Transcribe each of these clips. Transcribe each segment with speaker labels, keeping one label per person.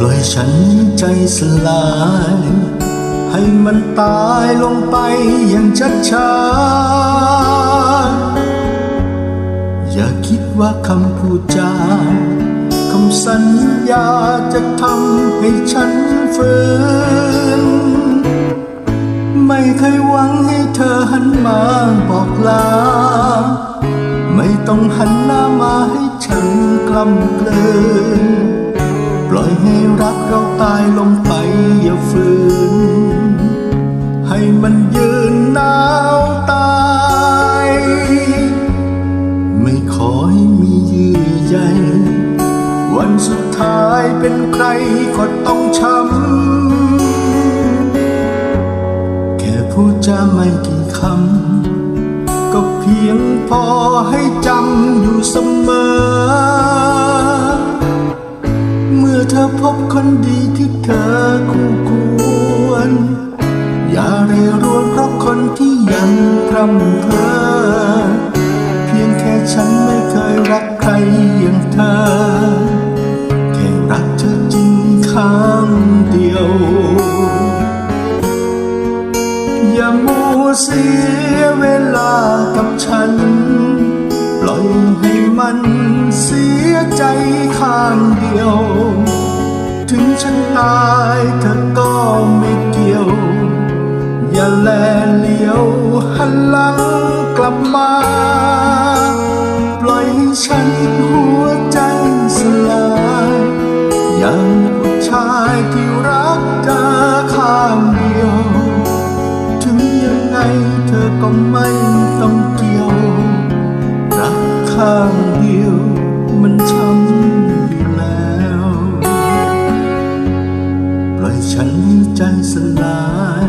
Speaker 1: ปล่อยฉันใจสลาย ให้มันตายลงไปอย่างชัดช้าอย่าคิดว่าคำพูดจาคำสัญญาจะทำให้ฉันฟื้นไม่เคยหวังให้เธอหันมาบอกลา ไม่ต้องหันหน้ามาให้ฉันกล้ำเกลืน ล่อยให้รักเราตายลงไปอย่าฝืน ให้มันยืนหนาวตาย ไม่ขอให้มีเยื่อใยวันสุดท้ายเป็นใครก็ต้องช้ำ แค่พูดจาไม่กี่คำ ก็เพียงพอให้จำอยู่เสมอ อเธอพบคนดีที่เธอคู่ควร อย่าเรรวนเพราะคนที่ยังพร่ำเพอเพียงแค่ฉันไม่เคยรักใครอย่างเธอ แค่รักเธอจริงครั้งเดียว อย่ามัวเสียเวลากับฉัน ปล่อยให้มันเสียใจข้างเดียว ฉันตายเธอก็ไม่เกี่ยว อย่าแลเลียวหันหลังกลับมา ปล่อยให้ฉันหัวใจสลายอย่างผู้ชายที่รักเธอข้างเดียว ถึงยังไงเธอก็ไม่ต้องเกี่ยว รักข้างเดียวมันช้ำ ฉันใจสลาย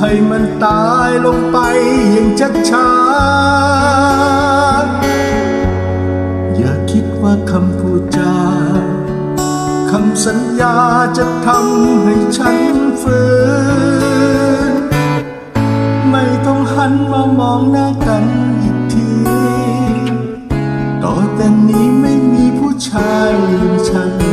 Speaker 1: ให้มันตายลงไปอย่างชัดช้าอย่าคิดว่าคำพูดจาคำสัญญาจะทำให้ฉันฟื้นไม่ต้องหันมามองหน้ากันอีกที ต่อแต่นี้ไม่มีผู้ชายอย่างฉัน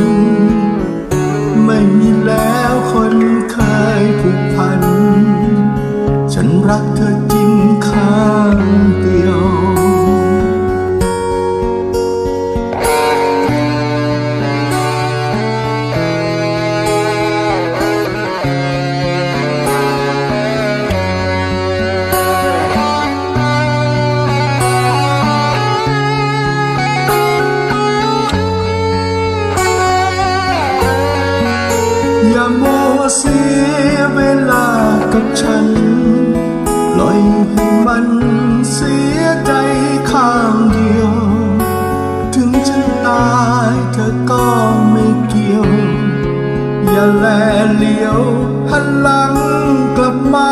Speaker 1: เสียเวลากับฉันลอยให้มันเสียใจข้างเดียว ถึงฉันตายเธอก็ไม่เกี่ยว อย่าแลเหลียวหันหลังกลับมา